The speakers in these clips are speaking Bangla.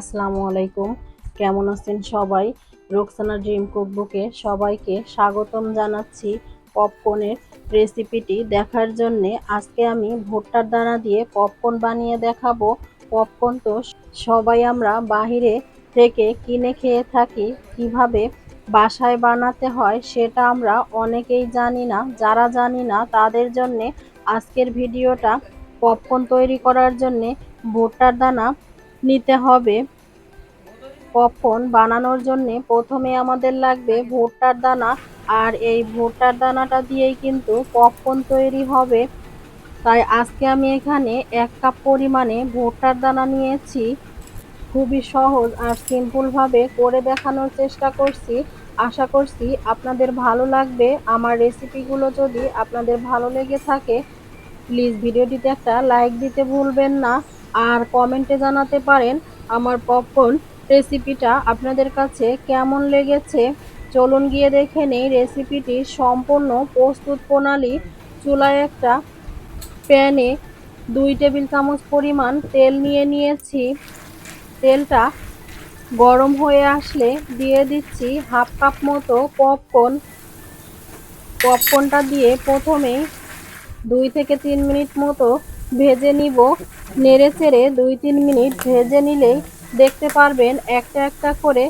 আসসালামু আলাইকুম। কেমন আছেন সবাই? রোকসানা ড্রিম কুকবুকে সবাইকে স্বাগতম জানাচ্ছি পপকর্নের রেসিপিটি দেখার জন্যে। আজকে আমি ভুট্টার দানা দিয়ে পপকর্ন বানিয়ে দেখাবো। পপকর্ন তো সবাই আমরা বাহিরে থেকে কিনে খেয়ে থাকি। কীভাবে বাসায় বানাতে হয় সেটা আমরা অনেকেই জানি না। যারা জানি না, তাদের জন্যে আজকের ভিডিওটা পপকর্ন তৈরি করার জন্যে ভুট্টার দানা নিতে হবে। পপকর্ন বানানোর জন্য প্রথমে আমাদের লাগবে ভুট্টার দানা, আর এই ভুট্টার দানাটা দিয়েই কিন্তু পপকর্ন তৈরি হবে। তাই আজকে আমি এখানে এক কাপ পরিমাণে ভুট্টার দানা নিয়েছি। খুবই সহজ আর সিম্পলভাবে করে দেখানোর চেষ্টা করছি। আশা করছি আপনাদের ভালো লাগবে। আমার রেসিপিগুলো যদি আপনাদের ভালো লেগে থাকে প্লিজ ভিডিওটিতে একটা লাইক দিতে ভুলবেন না। আর কমেন্টে জানাতে পারেন আমার পপকর্ন রেসিপিটা আপনাদের কাছে কেমন লেগেছে। চলুন গিয়ে দেখে নেই রেসিপিটির সম্পূর্ণ প্রস্তুত প্রণালী। চুলায় একটা প্যানে দুই টেবিল চামচ পরিমাণ তেল নিয়ে নিয়েছি। তেলটা গরম হয়ে আসলে দিয়ে দিচ্ছি হাফ কাপ মতো পপকর্ন পপকর্নটা দিয়ে প্রথমেই দুই থেকে তিন মিনিট মতো ভেজে নিব। নেড়ে চেড়ে দুই তিন মিনিট ভেজে নিলেই দেখতে পারবেন একটা একটা করে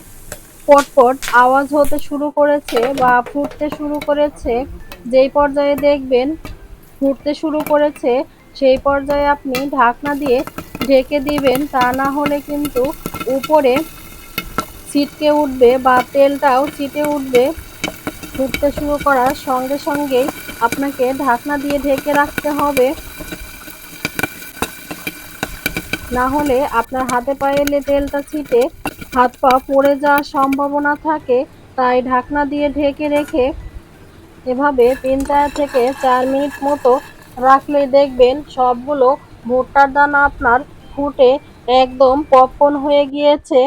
পটপট আওয়াজ হতে শুরু করেছে বা ফুটতে শুরু করেছে। যেই পর্যায়ে দেখবেন ফুটতে শুরু করেছে, সেই পর্যায়ে আপনি ঢাকনা দিয়ে ঢেকে দিবেন। তা না হলে কিন্তু উপরে ছিটকে উঠবে বা তেলটাও চিটে উঠবে। ফুটতে শুরু করার সঙ্গে সঙ্গেই আপনাকে ঢাকনা দিয়ে ঢেকে রাখতে হবে। না হলে আপনার হাতে পায়ে তেলটা ছিটে হাত পা পড়ে যাওয়ার সম্ভাবনা থাকে, তাই ঢাকনা দিয়ে ঢেকে রেখে এভাবে তিন থেকে চার মিনিট মতো রাখলেই দেখবেন সবগুলো ভুট্টার দানা আপনার ফুটে একদম পপকর্ন হয়ে গিয়েছে।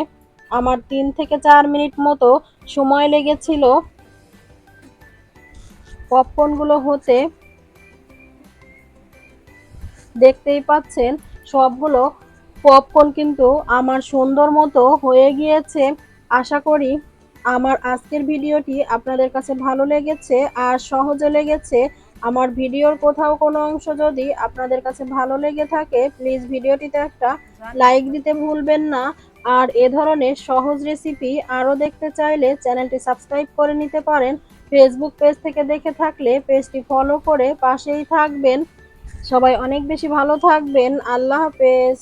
আমার তিন থেকে চার মিনিট মতো সময় লেগেছিল পপকর্নগুলো হতে। দেখতেই পাচ্ছেন সবগুলো পপকর্ন কিন্তু আমার সুন্দর মতো হয়ে গিয়েছে। আশা করি আমার আজকের ভিডিওটি আপনাদের কাছে ভালো লেগেছে আর সহজে লেগেছে। আমার ভিডিওর কোথাও কোনো অংশ যদি আপনাদের কাছে ভালো লেগে থাকে প্লিজ ভিডিওটিতে একটা লাইক দিতে ভুলবেন না। আর এ ধরনের সহজ রেসিপি আরও দেখতে চাইলে চ্যানেলটি সাবস্ক্রাইব করে নিতে পারেন। ফেসবুক পেজ থেকে দেখে থাকলে পেজটি ফলো করে পাশেই থাকবেন। সবাই অনেক বেশি ভালো থাকবেন। আল্লাহ হাফেজ।